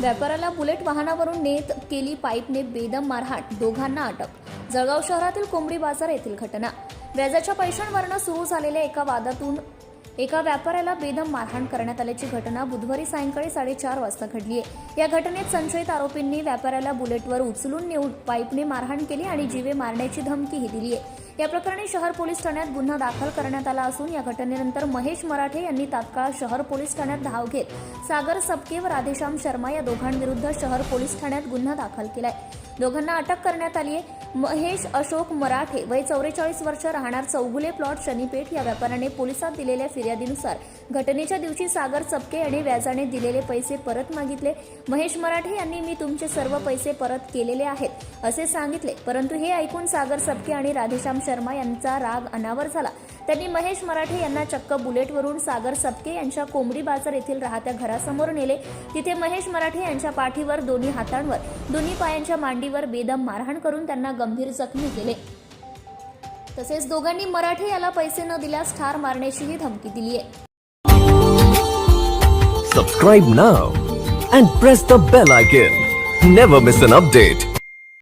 व्यापाऱ्याला बुलेट वाहनावरून नेत केली पाईपने बेदम मारहाण दोघांना अटक. जळगाव शहरातील कोंबडी बाजार येथील घटना. व्याजाच्या पैशांवरनं सुरू झालेल्या एका वादातून एका व्यापाऱ्याला बेदम मारहाण करण्यात आल्याची घटना बुधवारी सायंकाळी साडेचार वाजता घडली आहे. या घटनेत संशयित आरोपींनी व्यापाऱ्याला बुलेटवर उचलून नेऊन पाईपने मारहाण केली आणि जीवे मारण्याची धमकीही दिली आहे. या प्रकरणी शहर पोलीस ठाण्यात गुन्हा दाखल करण्यात आला असून या घटनेनंतर महेश मराठे यांनी तात्काळ शहर पोलीस ठाण्यात धाव घेत सागर सपके व राधेश्याम शर्मा या दोघांविरुद्ध शहर पोलीस ठाण्यात गुन्हा दाखल केलाय. दोघांना अटक करण्यात आली आहे. महेश अशोक मराठे वय चौवेचाळीस वर्ष राहणार चौगुले प्लॉट शनीपेठ या व्यापाऱ्याने पोलिसात दिलेल्या फिर्यादीनुसार घटनेच्या दिवशी सागर चपके यांनी व्याजाने दिलेले पैसे परत मागितले. महेश मराठे यांनी मी तुमचे सर्व पैसे परत केलेले आहेत असे सांगितले. परंतु हे ऐकून सागर सपके आणि राधेश्याम शर्मा यांचा राग अनावर झाला. त्यांनी महेश मराठे यांना चक्क बुलेटवरून सागर सपके यांच्या कोंबडी बाजार येथील राहत्या घरासमोर नेले. तिथे महेश मराठे यांच्या पाठीवर दोन्ही हातांवर दोन्ही पायांच्या मांडीवर बेदम मारहाण करून त्यांना गंभीर जखमी केले. तसेच दोघांनी मराठे याला पैसे न दिल्यास ठार मारण्याचीही धमकी दिली आहे सबस्क्राईब ना and press the bell I can never miss an update